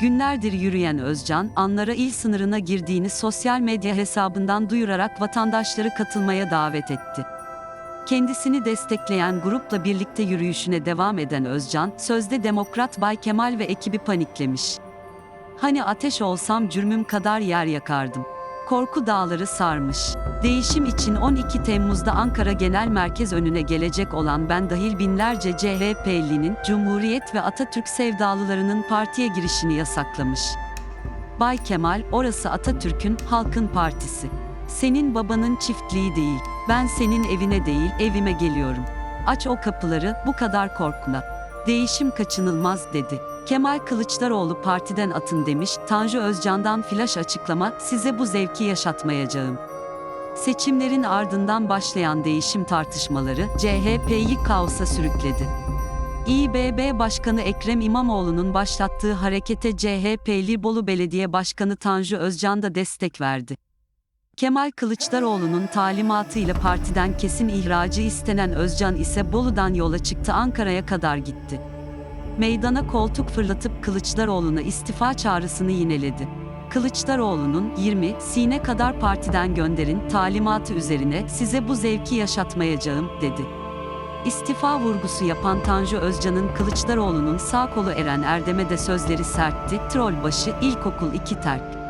Günlerdir yürüyen Özcan, anlara il sınırına girdiğini sosyal medya hesabından duyurarak vatandaşları katılmaya davet etti. Kendisini destekleyen grupla birlikte yürüyüşüne devam eden Özcan, sözde Demokrat Bay Kemal ve ekibi paniklemiş. Hani ateş olsam cürmüm kadar yer yakardım. Korku dağları sarmış. Değişim için 12 Temmuz'da Ankara Genel Merkez önüne gelecek olan ben dahil binlerce CHP'linin, Cumhuriyet ve Atatürk sevdalılarının partiye girişini yasaklamış. Bay Kemal, orası Atatürk'ün, halkın partisi. Senin babanın çiftliği değil, ben senin evine değil, evime geliyorum. Aç o kapıları, bu kadar korkma. Değişim kaçınılmaz dedi. Kemal Kılıçdaroğlu partiden atın demiş, Tanju Özcan'dan flaş açıklama, size bu zevki yaşatmayacağım. Seçimlerin ardından başlayan değişim tartışmaları, CHP'yi kaosa sürükledi. İBB Başkanı Ekrem İmamoğlu'nun başlattığı harekete CHP'li Bolu Belediye Başkanı Tanju Özcan da destek verdi. Kemal Kılıçdaroğlu'nun talimatıyla partiden kesin ihracı istenen Özcan ise Bolu'dan yola çıktı Ankara'ya kadar gitti. Meydana koltuk fırlatıp Kılıçdaroğlu'na istifa çağrısını yineledi. Kılıçdaroğlu'nun 20 sine kadar partiden gönderin talimatı üzerine size bu zevki yaşatmayacağım dedi. İstifa vurgusu yapan Tanju Özcan'ın Kılıçdaroğlu'nun sağ kolu Eren Erdem'e de sözleri sertti. Troll başı ilkokul 2 terk.